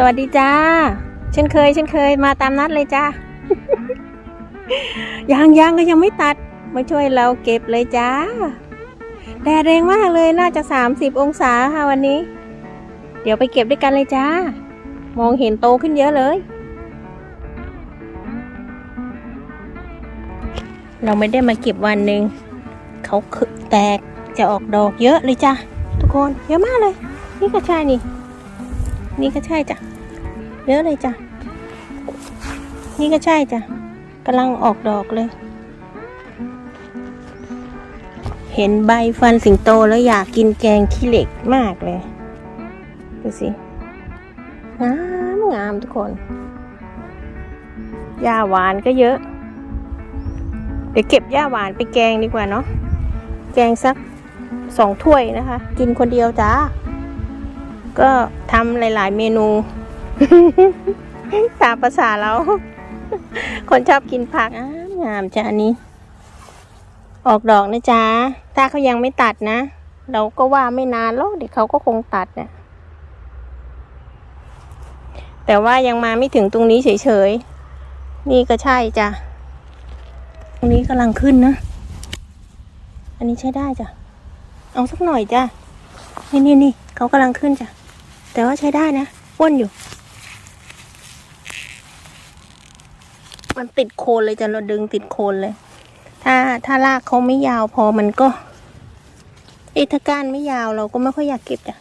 สวัสดีจ้าเช่นเคยเช่นเคยมาตามนัดเลยจ้ายังยังก็ยังไม่ตัด มาช่วยเราเก็บเลยจ้าแดดแรงมากเลยน่าจะ 30 องศาค่ะวันนี้ เดี๋ยวไปเก็บด้วยกันเลยจ้า มองเห็นโตขึ้นเยอะเลย เราไม่ได้มาเก็บวันหนึ่งเขาคือแตกจะออกดอกเยอะเลยจ้าทุกคนเยอะมากเลย นี่ก็ใช่นี่ นี่ก็ใช่จ้ะเยอะเลยจ้ะนี่ก็ใช่จ้ะกำลังออกดอกเลย เห็นใบฟันสิงโตแล้วอยากกินแกงขี้เหล็กมากเลย ดูสิงามงามทุกคนหญ้าหวานก็เยอะ เดี๋ยวเก็บหญ้าหวานไปแกงดีกว่าเนาะแกงสักสองถ้วยนะคะ กินคนเดียวจ้า ก็ทำหลาย ๆ เมนูตามภาษาเราคนชอบกินผักงามจ้ะอันนี้ ออกดอกนะจ๊ะ ถ้าเขายังไม่ตัดนะ เราก็ว่าไม่นานหรอกเดี๋ยวเขาก็คงตัดเนี่ยแต่ว่ายังมาไม่ถึงตรงนี้เฉยๆ นี่ก็ใช่จ้ะ ตรงนี้กำลังขึ้นนะ อันนี้ใช้ได้จ้ะ เอาสักหน่อยจ้ะ นี่นี่นี่เขากำลังขึ้นจ้ะ แต่ว่าใช้ได้นะอ้วนอยู่ มันติดโคนเลยจะเราดึงติดโคนเลย ถ้าถ้ารากเขาไม่ยาวพอมันก็เอยถ้าก้านไม่ยาวเราก็ไม่ค่อยอยากเก็บจ้ะ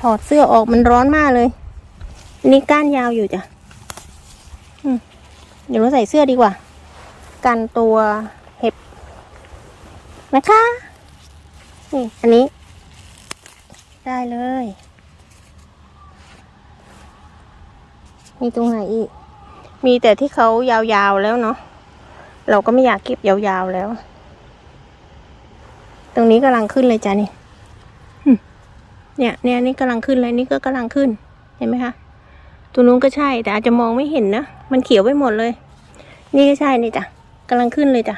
ถอดเสื้อออกมันร้อนมากเลยนี่ก้านยาวอยู่จ้ะเดี๋ยวเราใส่เสื้อดีกว่า กันตัวเห็บนะคะ นี่ อันนี้ ได้เลย มีตรงไหนอีก มีแต่ที่เขายาวๆแล้วเนาะ เราก็ไม่อยากเก็บยาวๆแล้ว ตรงนี้กำลังขึ้นเลยจ้ะนี่หึเนี่ยเนี่ยนี่กำลังขึ้นเลยนี่ก็กำลังขึ้น เห็นไหมคะ ตัวนู้นก็ใช่ แต่อาจจะมองไม่เห็นนะ มันเขียวไปหมดเลย นี่ก็ใช่นี่จ้ะกำลังขึ้นเลยจ้ะ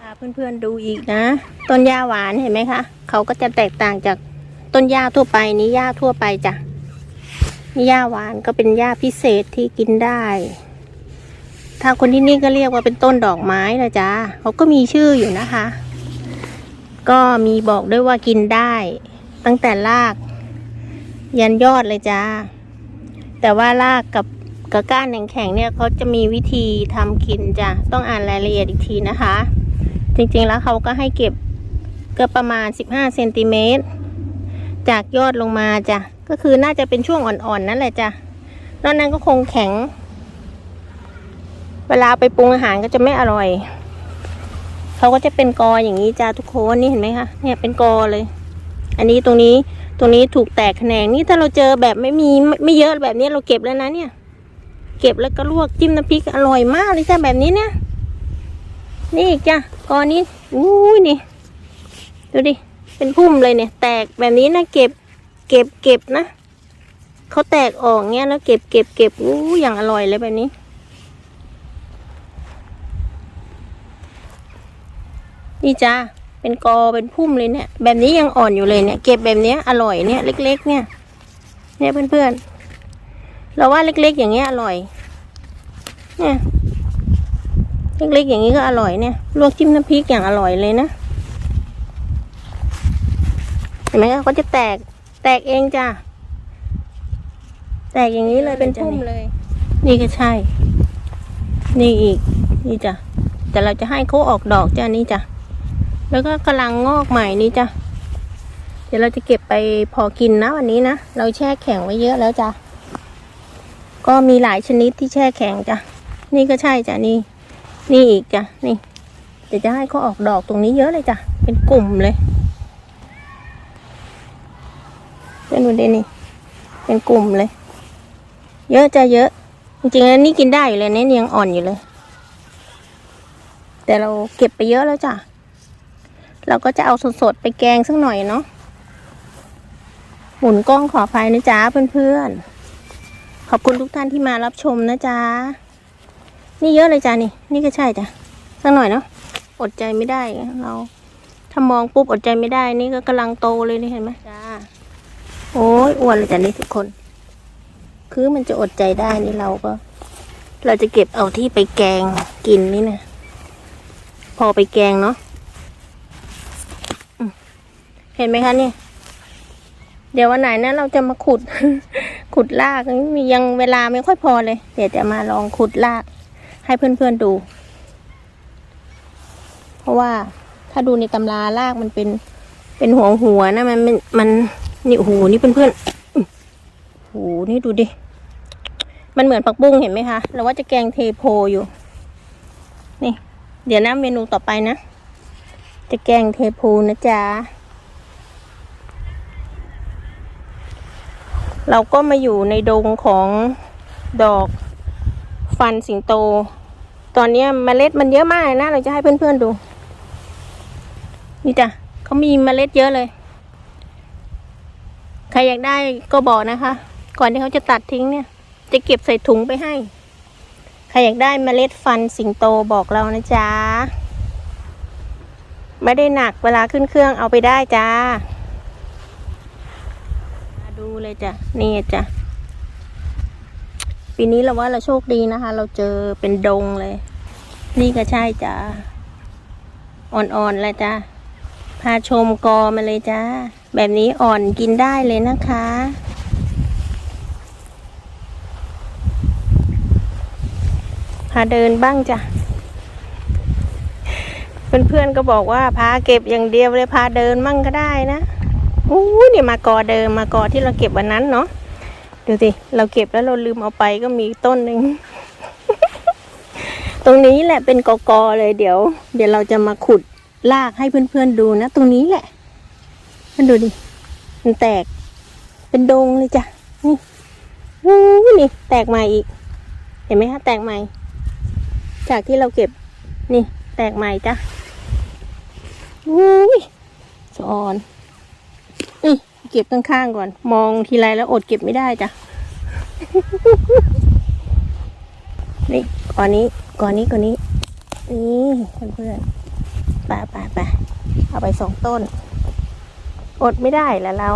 พาเพื่อนๆดูอีกนะ ต้นหญ้าหวานเห็นไหมคะ เขาก็จะแตกต่างจาก ต้นหญ้าทั่วไปนี้หญ้าทั่วไปจ้ะนี่หญ้าหวานก็เป็นหญ้าพิเศษที่กินได้ ถ้าคนที่นี่ก็เรียกว่าเป็นต้นดอกไม้นะจ๊ะเขาก็มีชื่ออยู่นะคะ ก็มีบอกด้วยว่ากินได้ ตั้งแต่ราก ยันยอดเลยจ้าแต่ว่ารากกับกับก้านแข็งๆเนี่ยเขาจะมีวิธีทำกินจ้ะต้องอ่านรายละเอียดอีกทีนะคะ จริงๆแล้วเขาก็ให้เก็บเก็ประมาณ 15เซนติเมตร จากยอดลงมาจ้ะก็คือน่าจะเป็นช่วงอ่อนๆนั่นแหละจ้ะนอกนั้นก็คงแข็ง เวลาไปปรุงอาหารก็จะไม่อร่อยเขาก็จะเป็นกออย่างนี้จ้าทุกคนนี่เห็นไหมคะเนี่ยเป็นกอเลย อันนี้ตรงนี้ตรงนี้ถูกแตกแขนงนี่ถ้าเราเจอแบบไม่มีไม่ไม่เยอะแบบนี้เราเก็บแล้วนะเนี่ย เก็บแล้วก็ลวกจิ้มน้ำพริกอร่อยมากเลยจ้าแบบนี้เนี่ยนี่อีกจ้ะกอนี้อู้นี่ดูดิ เป็นพุ่มเลยเนี่ย แตกแบบนี้นะเก็บ เก็บเก็บนะเขาแตกออกเงี้ยแล้วเก็บเก็บเก็บอู้อย่างอร่อยเลยแบบนี้ นี่จ้าเป็นกอเป็นพุ่มเลยเนี่ย แบบนี้ยังอ่อนอยู่เลยเนี่ย เก็บแบบนี้อร่อยเนี่ยเล็ก ๆ เนี่ย เนี่ยเพื่อนๆเราว่าเล็ก ๆ อย่างเงี้ยอร่อย เนี่ยเล็กๆอย่างนี้ก็อร่อยเนี่ยลวกจิ้มน้ำพริกอย่างอร่อยเลยนะ ห็นไหมคะเขาจะแตกแตกเองจ้ะแตกอย่างนี้เลยเป็นพุ่มเลย นี่ก็ใช่ นี่อีก นี่จ้ะแต่เราจะให้เขาออกดอกจ้ะนี่จ้ะแล้วก็กำลังงอกใหม่นี่จ้ะเดี๋ยวเราจะเก็บไปพอกินนะวันนี้นะเราแช่แข็งไว้เยอะแล้วจ้ะก็มีหลายชนิดที่แช่แข็งจ้ะนี่ก็ใช่จ้ะนี่ นี่อีกจ้ะนี่เดี๋ยวจะให้เขาออกดอกตรงนี้เยอะเลยจ้ะเป็นกลุ่มเลย เป็นวันเดนี่ เป็นกลุ่มเลย เยอะจะเยอะ จริงๆแล้วนี่กินได้อยู่เลยเนี่ยยังอ่อนอยู่เลย แต่เราเก็บไปเยอะแล้วจ้ะ เราก็จะเอาสดๆไปแกงสักหน่อยเนาะ หมุนกล้องขออภัยนะจ๊ะเพื่อนๆ ขอบคุณทุกท่านที่มารับชมนะจ๊ะ นี่เยอะเลยจ้ะนี่ นี่ก็ใช่จ้ะ สักหน่อยเนาะ อดใจไม่ได้เราถ้ามองปุ๊บอดใจไม่ได้ นี่ก็กำลังโตเลยนี่เห็นไหมจ้า โอ้ยอ้วนเลยจ้ะนี่ทุกคน คือมันจะอดใจได้นี่เราก็ เราจะเก็บเอาที่ไปแกงกินนี่นะพอไปแกงเนาะเห็นไหมคะเนี่ยเดี๋ยววันไหนนะเราจะมาขุด ขุดรากมียังเวลาไม่ค่อยพอเลย เดี๋ยวจะมาลองขุดราก ให้เพื่อนๆดู เพราะว่าถ้าดูในตำรารากมันเป็นเป็นหัวหัวนะมันมันมัน นี่โอ้โหนี่เพื่อนๆอื้อโอ้โหนี่ดูดิ มันเหมือนผักบุ้งเห็นไหมคะเราว่าจะแกงเทโพอยู่ นี่ เดี๋ยวนะเมนูต่อไปนะ จะแกงเทโพนะจ๊ะเราก็มาอยู่ในดงของดอกฟันสิงโต ตอนนี้เมล็ดมันเยอะมากนะ เราจะให้เพื่อนๆดู นี่จ้ะเขามีเมล็ดเยอะเลย ใครอยากได้ก็บอกนะคะ ก่อนที่เขาจะตัดทิ้งเนี่ย จะเก็บใส่ถุงไปให้ ใครอยากได้เมล็ดฟันสิงโตบอกเรานะจ๊ะ ไม่ได้หนักเวลาขึ้นเครื่องเอาไปได้จ้ามาดูเลยจ้ะ นี่จ้ะ ปีนี้เราว่าเราโชคดีนะคะ เราเจอเป็นดงเลย นี่ก็ใช่จ้ะ อ่อนๆแล้วจ้ะ พาชมกอมาเลยจ้า แบบนี้อ่อนกินได้เลยนะคะ พาเดินบ้างจ้ะ เพื่อนๆก็บอกว่าพาเก็บอย่างเดียวเลยพาเดินมั่งก็ได้นะอู้นี่มากอเดิมมากอที่เราเก็บวันนั้นเนาะดูสิ เราเก็บแล้วเราลืมเอาไปก็มีต้นหนึ่ง ตรงนี้แหละเป็นกอกอเลยเดี๋ยว เดี๋ยวเราจะมาขุด ลากให้เพื่อนๆดูนะ ตรงนี้แหละมันดูดิ มันแตก เป็นดงเลยจ้ะ นี่อู้นี่ แตกใหม่อีก เห็นไหมคะ แตกใหม่ จากที่เราเก็บ นี่ แตกใหม่จ้ะอุ้ยสออนอือเก็บข้างๆก่อน มองทีไรแล้วอดเก็บไม่ได้จ้ะ นี่ก่อนนี้ ก่อนนี้ก่อนนี้ นี่เพื่อนๆ ไปไปไปเอาไปสองต้น อดไม่ได้แหละเรา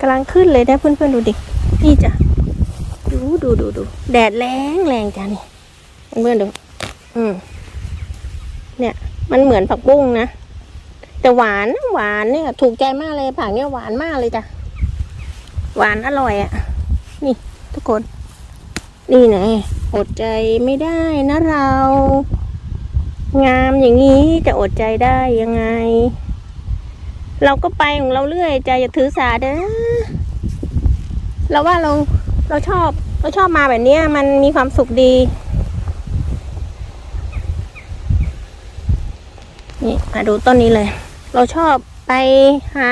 กำลังขึ้นเลยนะเพื่อนๆดูดิ นี่จ้ะ ดูดูดูดู แดดแรงแรงจ้ะนี่เพื่อนๆดู อืม เนี่ย มันเหมือนผักบุ้งนะ แต่หวานหวานเนี่ย ถูกใจมากเลยผักเนี่ยหวานมากเลยจ้ะ หวานอร่อยอะ่ะ นี่ทุกคน นี่นะอดใจไม่ได้นะเรา งามอย่างนี้จะอดใจได้ยังไง เราก็ไปของเราเรื่อยใจอย่าถือสาเด้อเราว่าเราเราชอบ เราชอบมาแบบนี้มันมีความสุขดีนี่มาดูต้นนี้เลย เราชอบไปหา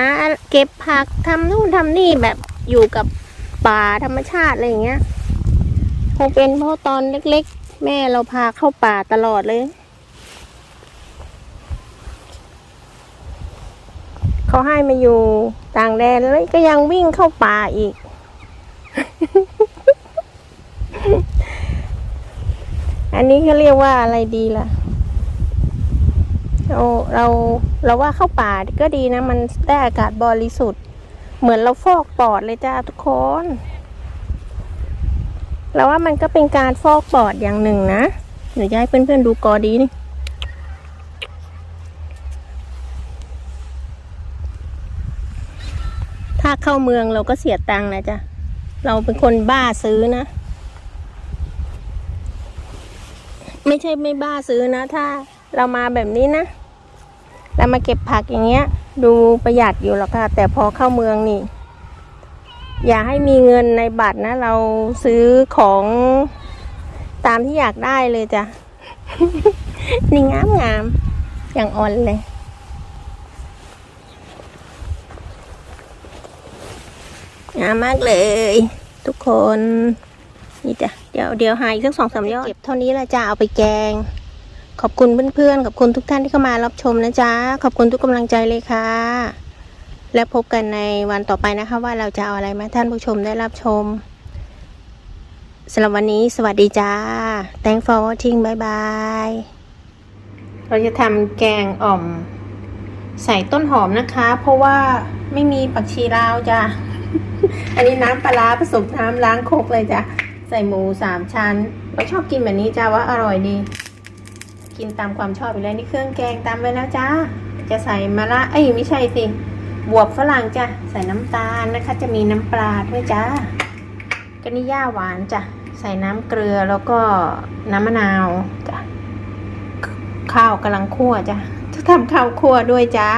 เก็บผักทำนู่นทำนี่แบบอยู่กับป่าธรรมชาติอะไรอย่างเงี้ยคงเป็นเพราะตอนเล็กๆ แม่เราพาเข้าป่าตลอดเลย เขาให้มาอยู่ต่างแดนแล้วก็ยังวิ่งเข้าป่าอีก อันนี้เขาเรียกว่าอะไรดีล่ะเราเราเราว่าเข้าป่าก็ดีนะ มันได้อากาศบริสุทธิ์ เหมือนเราฟอกปอดเลยจ้าทุกคนเราว่ามันก็เป็นการฟอกปอดอย่างหนึ่งนะเดี๋ยวจะให้เพื่อนๆดูกอดีนี่ ถ้า เข้าเมืองเราก็เสียตังค์นะจ๊ะ เราเป็นคนบ้าซื้อนะ ไม่ใช่ไม่บ้าซื้อนะ ถ้าเรามาแบบนี้นะ เรามาเก็บผักอย่างเงี้ย ดูประหยัดอยู่หรอกค่ะ แต่พอเข้าเมืองนี่ อย่าให้มีเงินในบัตรนะ เราซื้อของตามที่อยากได้เลยจ้ะ นี่งามงามอย่างอ่อนเลย งามมากเลย ทุกคนนี่จ้ะเดี๋ยวเดี๋ยวหาอีกสักสองสามยอดเก็บเท่านี้ละจ้ะเอาไปแกง ขอบคุณเพื่อนๆขอบคุณทุกท่านที่เข้ามารับชมนะจ๊ะขอบคุณทุกกำลังใจเลยค่ะ และพบกันในวันต่อไปนะคะ ว่าเราจะเอาอะไรมาท่านผู้ชมได้รับชมสำหรับวันนี้สวัสดีจ้า thank for watching bye bye เราจะทำแกงอ่อม ใส่ต้นหอมนะคะ เพราะว่าไม่มีผักชีลาวจ้ะ อันนี้น้ำปลาผสมน้ำล้างคกเลยจ้ะ ใส่หมูสามชั้นเราชอบกินแบบนี้จ้าว่าอร่อยดี กินตามความชอบไปเลยนี่เครื่องแกงตามไว้แล้วจ้า จะใส่มะระเอ้ยไม่ใช่สิ บวบฝรั่งจ้ะ ใส่น้ำตาลนะคะ จะมีน้ำปลาด้วยจ้าก็นี่ย่าหวานจ้ะ ใส่น้ำเกลือแล้วก็น้ำมะนาวจ้ะ ข้าวกำลังคั่วจ้ะจะทำข้าวคั่วด้วยจ้า